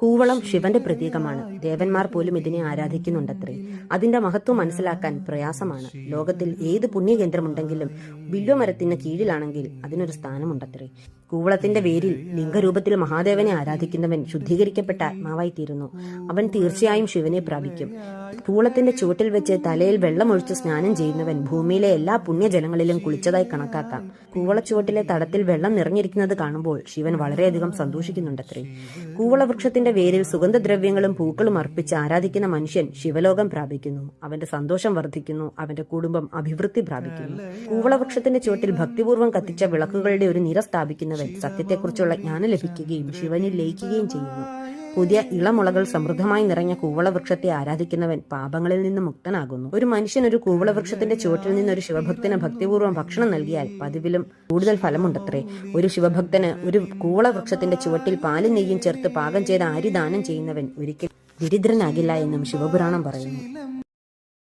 കൂവളം ശിവന്റെ പ്രതീകമാണ്. ദേവന്മാർ പോലും ഇതിനെ ആരാധിക്കുന്നുണ്ടത്രേ. അതിന്റെ മഹത്വം മനസ്സിലാക്കാൻ പ്രയാസമാണ്. ലോകത്തിൽ ഏത് പുണ്യകേന്ദ്രമുണ്ടെങ്കിലും ബില്വമരത്തിന് കീഴിലാണെങ്കിൽ അതിനൊരു സ്ഥാനമുണ്ടത്രേ. കൂവളത്തിന്റെ വേരിൽ ലിംഗരൂപത്തിൽ മഹാദേവനെ ആരാധിക്കുന്നവൻ ശുദ്ധീകരിക്കപ്പെട്ട ആത്മാവായി തീരുന്നു അവൻ തീർച്ചയായും ശിവനെ പ്രാപിക്കും. കൂവളത്തിന്റെ ചുവട്ടിൽ വെച്ച് തലയിൽ വെള്ളമൊഴിച്ച് സ്നാനം ചെയ്യുന്നവൻ ഭൂമിയിലെ എല്ലാ പുണ്യജലങ്ങളിലും കുളിച്ചതായി കണക്കാക്കാം. കൂവളച്ചുവട്ടിലെ തടത്തിൽ വെള്ളം നിറഞ്ഞിരിക്കുന്നത് കാണുമ്പോൾ ശിവൻ വളരെയധികം സന്തോഷിക്കുന്നുണ്ടത്രേ. കൂവളവൃക്ഷത്തിന്റെ വേരിൽ സുഗന്ധദ്രവ്യങ്ങളും പൂക്കളും അർപ്പിച്ച് ആരാധിക്കുന്ന മനുഷ്യൻ ശിവലോകം പ്രാപിക്കുന്നു. അവന്റെ സന്തോഷം വർദ്ധിക്കുന്നു. അവന്റെ കുടുംബം അഭിവൃദ്ധി പ്രാപിക്കുന്നു. കൂവളവൃക്ഷത്തിന്റെ ചുവട്ടിൽ ഭക്തിപൂർവം കത്തിച്ച വിളക്കുകളുടെ ഒരു നിര സ്ഥാപിക്കുന്നവൻ സത്യത്തെക്കുറിച്ചുള്ള ജ്ഞാനം ലഭിക്കുകയും ശിവനിൽ ലയിക്കുകയും ചെയ്യുന്നു. പുതിയ ഇളമുളകൾ സമൃദ്ധമായി നിറഞ്ഞ കൂവളവൃക്ഷത്തെ ആരാധിക്കുന്നവൻ പാപങ്ങളിൽ നിന്ന് മുക്തനാകുന്നു. ഒരു മനുഷ്യൻ ഒരു കൂവളവൃക്ഷത്തിന്റെ ചുവട്ടിൽ നിന്ന് ഒരു ശിവഭക്തന് ഭക്തിപൂർവം ഭക്ഷണം നൽകിയാൽ പതിവിലും കൂടുതൽ ഫലമുണ്ടത്രേ. ഒരു ശിവഭക്തന് ഒരു കൂവളവൃക്ഷത്തിന്റെ ചുവട്ടിൽ പാലും നെയ്യും ചേർത്ത് പാകം ചെയ്ത് അരി ദാനം ചെയ്യുന്നവൻ ഒരിക്കൽ ദരിദ്രനാകില്ല എന്നും ശിവപുരാണം പറയുന്നു.